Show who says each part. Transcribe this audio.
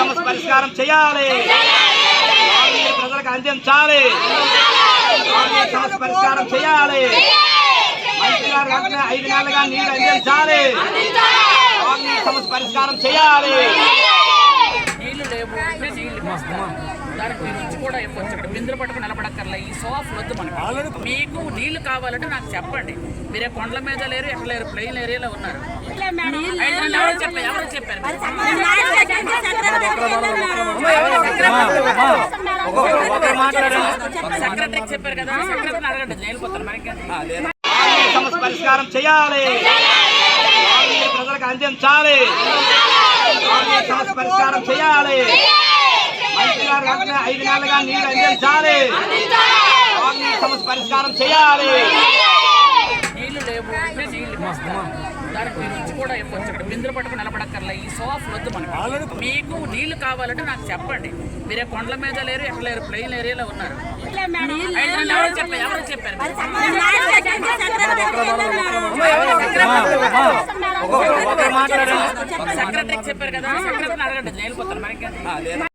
Speaker 1: సమస్య పరిష్కారం చేయాలి ప్రజలకు అందించాలి. సమస్య పరిష్కారం చేయాలి. మంత్రి గారు ఐదు నెలలుగా నీరు అందించాలి. సమస్య పరిష్కారం చేయాలి.
Speaker 2: నీళ్ళు లేవు అంటే నీళ్ళు ఇస్తాం. దానికి ఇచ్చి కూడా ఇవ్వచ్చు ఇక్కడ బిందులు పట్టుకుని నిలబడక్కర్లే. ఈ సోఫ్ వద్దు మనకు. మీకు నీళ్ళు కావాలంటే నాకు చెప్పండి. మీరే కొండల మీద లేరు ఎక్కడ లేరు? ప్లెయిన్ ఏరియాలో ఉన్నారు. ఎవరు చెప్పారు?
Speaker 1: సమస్య పరిష్కారం చేయాలి ప్రజలకు అందించాలి. సమస్య పరిష్కారం చేయాలి. మంత్రి గారు ఐదు నెలలుగా నీరు అందించాలి. సమస్య పరిష్కారం చేయాలి
Speaker 2: నీళ్ళు లేవు అంటే నీళ్ళు ఇస్తాం. దానికి మీరు కూడా ఇవ్వచ్చు ఇక్కడ బిందులు పట్టుకుని నిలబడక్కర్లే ఈ సోఫ్ వద్దు మనకు మీకు నీళ్ళు కావాలంటే నాకు చెప్పండి మీరే కొండల మీద లేరు ఎక్కడ లేరు ప్లెయిన్ ఏరియాలో ఉన్నారు ఎవరు చెప్పారు ఎవరు చెప్పారు సెక్రటరీకి చెప్పారు కదా సెక్రటరీని అడగండి వెళ్ళిపోతాను మరి ఇంకా